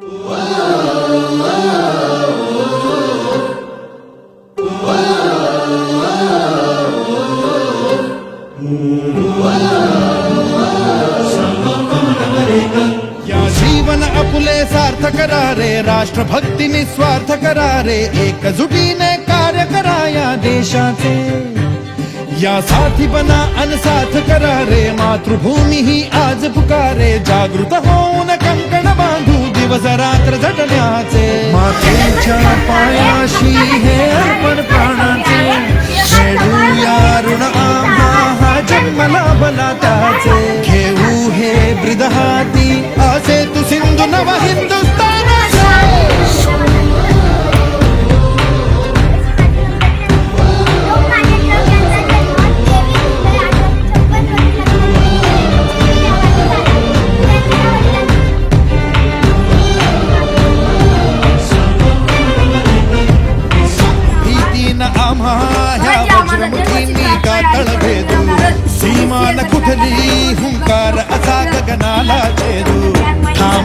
जीवन अपुले सार्थक करारे राष्ट्रभक्ती निस्वार्थ करारे ने कार्य कराया देशाचे। या साथी बना अनसाथ करारे, मातृभूमि ही आज पुकारे, जागृत हो। दिवस रात्र झटण्याचे. मातेच्या पायाशी हे अर्पण प्राणा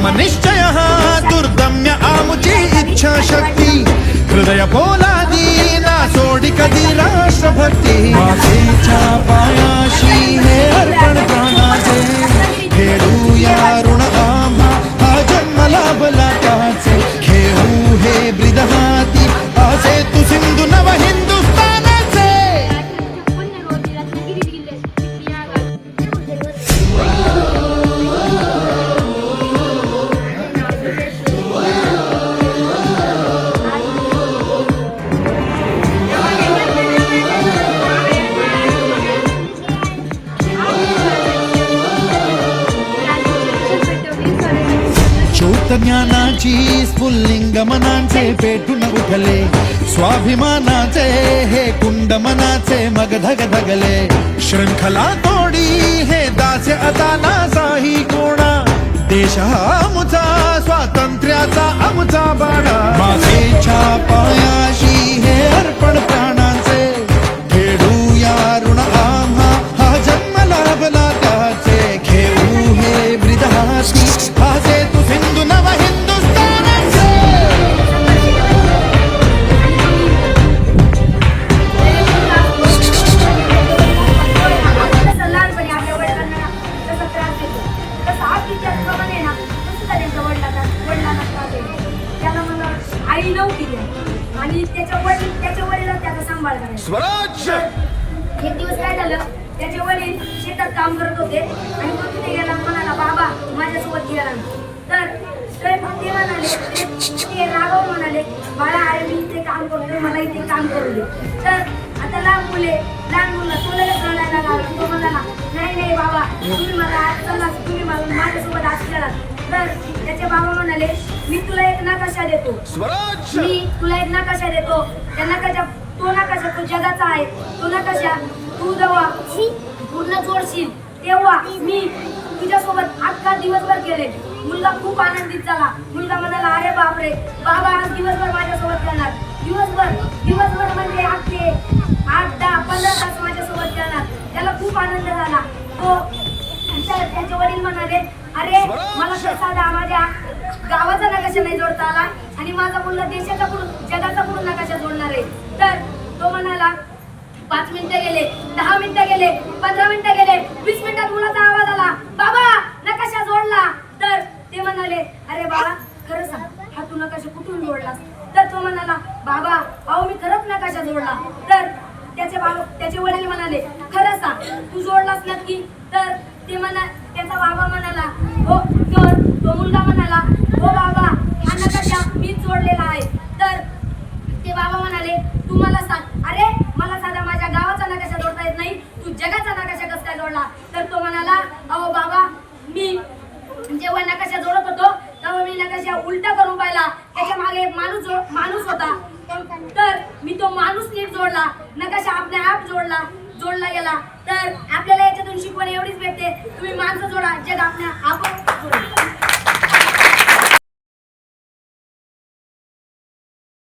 మమ నిశ్చయ దుర్దమ్య ఆముచి ఇచ్ఛాశక్తి హృదయ పోలాది నా సోడి కదిరా ज्योत ज्ञानाची स्फुल्लिंग मनांचे पेटून उठले. स्वाभिमानाचे हे कुंड मनाचे मग धग धगले शृंखला तोडी हे दास्य आता कोणा. देश हा आमचा स्वातंत्र्याचा आमचा नव्हती त्या आणि त्याच्या वडील त्याच्या वडिलांना त्याचा सांभाळ करायचा. स्वराज्य! एक दिवस काय झालं त्याचे वडील शेतात काम करत होते आणि मग तिथे गेला म्हणाला बाबा माझ्यासोबत गेला ना." तर ते म्हणाले ते- राघव म्हणाले बाळा अरे मी इथे काम करतोय मला इथे काम करू दे. तर आता लहान मुले लहान मुलं तो लगेच रडायला लागला तो म्हणाला नाही नाही बाबा तुम्ही मला आज चला त्याचे बाबा म्हणाले मी तुला एक नकाशा देतो. मी तुला एक नकाशा देतो. त्या नकाशा तो नकाशा तो जगाचा आहे. तो नकाशा तू जेव्हा पूर्ण जोडशील. तेव्हा मी तुझ्यासोबत अख्खा दिवसभर केले. मुलगा खूप आनंदित झाला. मुलगा म्हणाला अरे बापरे बाबा आज दिवसभर माझ्यासोबत करणार. दिवसभर दिवसभर म्हणजे अख्खे आठ दहा पंधरा तास माझ्यासोबत करणार. त्याला खूप आनंद झाला. तो त्याचे वडील म्हणाले अरे मला साधा माझ्या गावाचा नकाशा नाही जोडता आला आणि माझा मुलगा देशाचा कुठून जगाचा कुठून नकाशा जोडणार आहे. तर तो म्हणाला पाच मिनिटं गेले दहा मिनिटं गेले पंधरा मिनिटं गेले वीस मिनिटात मुलाचा आवाज आला बाबा नकाशा जोडला. तर ते म्हणाले अरे बाळा खरं सांग हा तू नकाशा कुठून जोडलास? तर तो म्हणाला बाबा अहो मी खरंच नकाशा जोडला. तर त्याचे बाबा त्याचे वडील म्हणाले खरं सांग तू जोडलास नक्की? तर ते म्हणा त्याचा बाबा म्हणाला हो तर तो मुलगा म्हणाला हो बाबा हा नकाशा मीच जोडलेला आहे तर ते बाबा म्हणाले तू मला सांग अरे मला साधा माझ्या गावाचा नकाशा जोडता येत नाही तू जगाचा नकाशा कसा काय जोडला तर तो म्हणाला अहो बाबा मी जेव्हा नकाशा जोडत होतो तेव्हा मी नकाशा उलटा करून पाहिला त्याच्यामागे माणूस जो- माणूस होता. तर मी तो माणूस नीट जोडला. नकाशा आपल्या आप जोडला. जोडला गेला. तर आपल्याला याच्यातून शिकवण एवढीच भेटते. तुम्ही माणसं जोडा. जग आपल्या आपण जोडा.